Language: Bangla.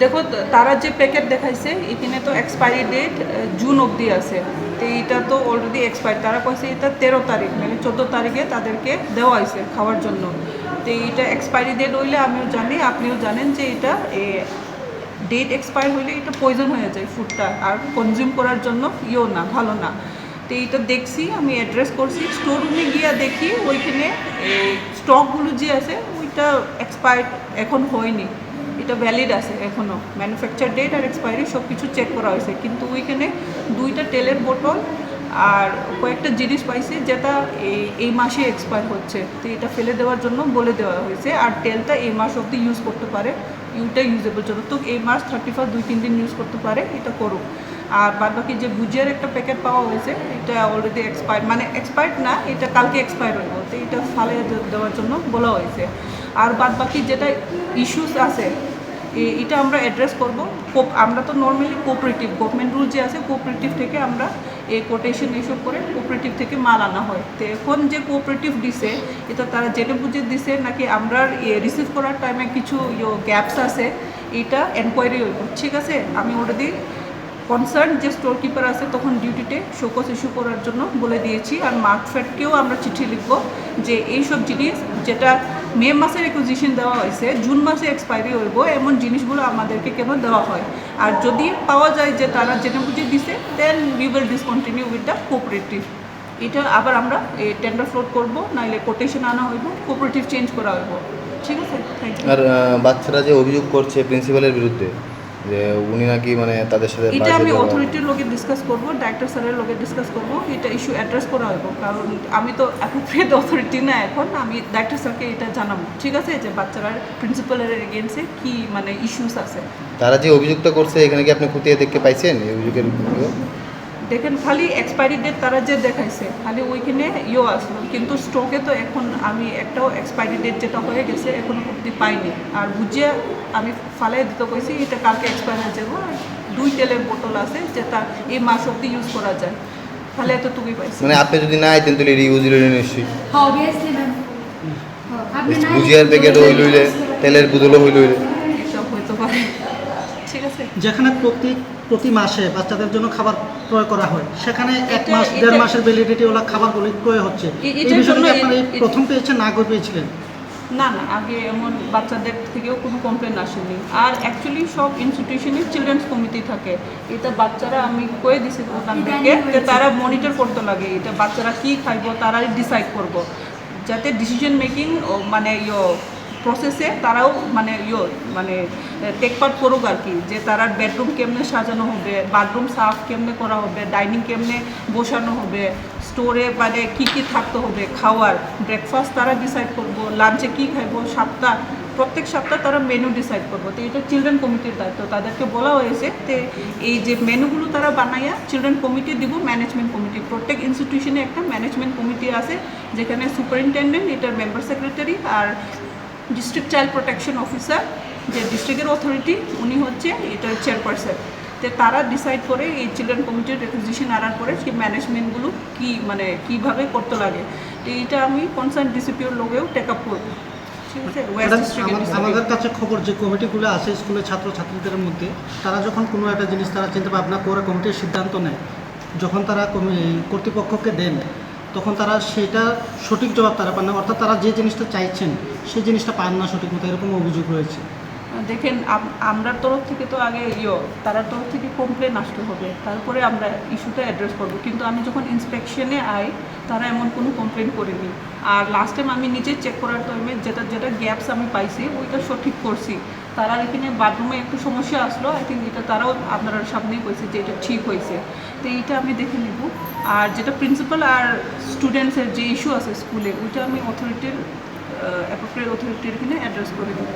দেখো তারা যে প্যাকেট দেখাইছে এখানে তো এক্সপায়ারি ডেট জুন অবধি আছে। তো এটা তো অলরেডি এক্সপায়ার তারা কইছে এটা তেরো তারিখ মানে চোদ্দ তারিখে তাদেরকে দেওয়া হয়েছে খাওয়ার জন্য। তো এইটা এক্সপায়ারি ডেট হইলে আমিও জানি আপনিও জানেন যে এটা ডেট এক্সপায়ার হলে এটা পয়জন হয়ে যায় ফুডটা আর কনজিউম করার জন্য ইয়েও না, ভালো না। তো এইটা দেখছি, আমি অ্যাড্রেস করছি। স্টোর রুমে গিয়ে দেখি, ওইখানে স্টকগুলো যে আছে, ওইটা এক্সপায়ার এখন হয়নি। এটা ভ্যালিড আছে এখনও ম্যানুফ্যাকচার ডেট আর এক্সপায়ারি সব কিছু চেক করা হয়েছে। কিন্তু ওইখানে দুইটা তেলের বোতল আর কয়েকটা জিনিস পাইছি যেটা এই এই মাসে এক্সপায়ার হচ্ছে। তো এটা ফেলে দেওয়ার জন্য বলে দেওয়া হয়েছে। আর তেলটা এই মাস অবধি ইউজ করতে পারে। ইউটা ইউজেবল জন্য। তো এই মাস থার্টি ফার্স্ট দুই, তিন দিন ইউজ করতে পারে। এটা করুক। আর বাদ বাকি যে ভুজিয়ার একটা প্যাকেট পাওয়া হয়েছে, এটা অলরেডি এক্সপায়ার মানে এক্সপায়ার্ড না, এটা কালকে এক্সপায়ার হয়ে তো এটা ফালে দেওয়ার জন্য বলা হয়েছে। আর বাদ বাকি যেটা ইস্যুস আছে এটা আমরা অ্যাড্রেস করব। আমরা তো নর্মালি কোঅপারেটিভ গভর্নমেন্ট রুল যে আছে কোঅপারেটিভ থেকে আমরা এই কোটেশন এইসব করে কোঅপারেটিভ থেকে মাল আনা হয়। তো এখন যে কোঅপারেটিভ দিছে, এটা তারা জেনে বুঝে দিছে নাকি আমরা রিসিভ করার টাইমে কিছু গ্যাপস আছে, এটা এনকোয়ারি ঠিক আছে? আমি অলরেডি কনসার্ন যে স্টোর কিপার আছে, তখন ডিউটিতে শোকস ইস্যু করার জন্য বলে দিয়েছি। আর মার্কফেটকেও আমরা চিঠি লিখব যে এই সব জিনিস যেটা মে মাসের একুজিশন দেওয়া হয়েছে জুন মাসে এক্সপায়ারি হইব, এমন জিনিসগুলো আমাদেরকে কেন দেওয়া হয়? আর যদি পাওয়া যায় যে তারা জেনে বুঝে দিছে then we will discontinue with the cooperative এটা আবার আমরা টেন্ডার ফ্লোট করব, নাইলে কোটেশন আনা হইব কোঅপারেটিভ চেঞ্জ করা হইব। ঠিক আছে? থ্যাংক ইউ আর বাচ্চারা যে অভিযোগ করছে প্রিন্সিপালের বিরুদ্ধে যে উনি নাকি মানে তাদের সাথে এটা আমি অথরিটির লোকে ডিসকাস করব ডাইরেক্টর স্যারের লোকে ডিসকাস করব এটা ইস্যু অ্যাড্রেস করা হবে কারণ আমি তো অ্যাপ্রোপ্রিয়েট অথরিটি না এখন আমি ডাইরেক্টর স্যারকে এটা জানাব ঠিক আছে? যে বাচ্চারা প্রিন্সিপালের এগেন্সে কি মানে ইস্যুস আছে। তারা যে অভিযুক্ত করছে এখানে কি আপনি খুঁটিয়ে দেখতে পাইছেন এই অভিযোগের? দেখেন খালি এক্সপায়ারি ডেট তারা যে দেখাইছে খালি ওইখানে ইয়ে আসলো কিন্তু স্টকে তো এখন আমি একটাও এক্সপায়ারি ডেট যেটা হয়ে গেছে এখনও অবধি পাইনি। আর বুঝিয়ে আমি ফালাই দিতে কইছি এটা কালকে এক্সপায়ার হয়ে যাব। আর দুই তেলের বোতল আছে যেটা এই মাস অব্দি ইউজ করা যায়। তাহলে এত তুমি পাইছি। মানে আপনি যদি না আইতেন তাহলে রিউজ হইলে নিশ্চয়ই। ma'am. আপনি না- ভুজিয়ার প্যাকেট হইল হইলে তেলের বোতলও হইল হইতে পারে। ঠিক আছে। যেখানে প্রতি প্রতি মাসে বাচ্চাদের জন্য খাবার ক্রয় করা হয়। সেখানে এক মাস দেড় মাসের ভ্যালিডিটি ওলা খাবারগুলি ক্রয় হচ্ছে। এই জন্য আপনারা প্রথম পেয়েছেন না আগে পেয়েছিলেন? না না আগে এমন বাচ্চাদের থেকেও কোনো কমপ্লেন আসেনি। আর অ্যাকচুয়ালি সব ইনস্টিটিউশনে চিলড্রেন্স কমিটি থাকে। এটা বাচ্চারা আমি কয়ে দিছি ওখানদেরকে যে তারা মনিটর করতে লাগে। এটা বাচ্চারা কী খাইব তারাই ডিসাইড করব। যাতে ডিসিশন মেকিং মানে ইয়ো প্রসেসে তারাও মানে ইয়ো মানে টেক পার্ট করুক আর কি। যে তারা বেডরুম কেমনে সাজানো হবে বাথরুম সাফ কেমনে করা হবে ডাইনিং কেমনে বসানো হবে স্টোরে মানে কি কি থাকতে হবে, খাওয়ার ব্রেকফাস্ট তারা ডিসাইড করব লাঞ্চে কি খাইবো সপ্তাহ প্রত্যেক সপ্তাহ তারা মেনু ডিসাইড করব। তো এটা চিলড্রেন কমিটির দায়িত্ব। তাদেরকে বলা হয়েছে যে এই যে মেনুগুলো তারা বানাইয়া চিলড্রেন কমিটি দিব ম্যানেজমেন্ট কমিটি প্রত্যেক ইনস্টিটিউশনে একটা ম্যানেজমেন্ট কমিটি আছে, যেখানে সুপারিনটেন্ডেন্ট এটার মেম্বার সেক্রেটারি আর ডিস্ট্রিক্ট চাইল্ড প্রোটেকশন অফিসার যে ডিস্ট্রিক্টের অথরিটি উনি হচ্ছে এটার চেয়ারপারসন তো তারা ডিসাইড করে এই চিলড্রেন কমিটির রেকুজিশন আনার পরে সেই ম্যানেজমেন্টগুলো কি মানে কীভাবে করতে লাগে। তো এইটা আমি কনসার্ন ডিসিপিওর লোকেও টেক আপ করব। আমাদের কাছে খবর যে কমিটিগুলো আছে স্কুলের ছাত্র ছাত্রীদের মধ্যে তারা যখন কোনো একটা জিনিস তারা চিন্তা ভাবনা করে কমিটির সিদ্ধান্ত নেয় যখন তারা কমি- কর্তৃপক্ষকে দেন তখন তারা সেটা সঠিক জবাব তারা পান না। অর্থাৎ তারা যে জিনিসটা চাইছেন, সেই জিনিসটা পান না সঠিক মতো, এরকম অভিযোগ রয়েছে। দেখেন, আম- আমরার তরফ থেকে তো আগে ইয়ো, তারার তরফ থেকে কমপ্লেন আসতে হবে। তারপরে আমরা ইস্যুটা অ্যাড্রেস করব। কিন্তু আমি যখন ইন্সপেকশনে আই, তারা এমন কোনো কমপ্লেন করেনি। আর লাস্ট টাইম আমি নিজে চেক করার টাইমে যেটা যেটা গ্যাপস আমি পাইছি, ওইটা সঠিক করছি। তারা এখানে বাথরুমে একটু সমস্যা আসলো আই থিঙ্ক এটা তারাও আপনারা সামনেই কইছে যে এটা ঠিক হয়েছে তো এইটা আমি দেখে নেব। আর যেটা প্রিন্সিপাল আর স্টুডেন্টসের যে ইস্যু আছে স্কুলে ওইটা আমি অথরিটির অ্যাপ্রোপ্রিয়েট অথরিটির এখানে অ্যাড্রেস করে দেবো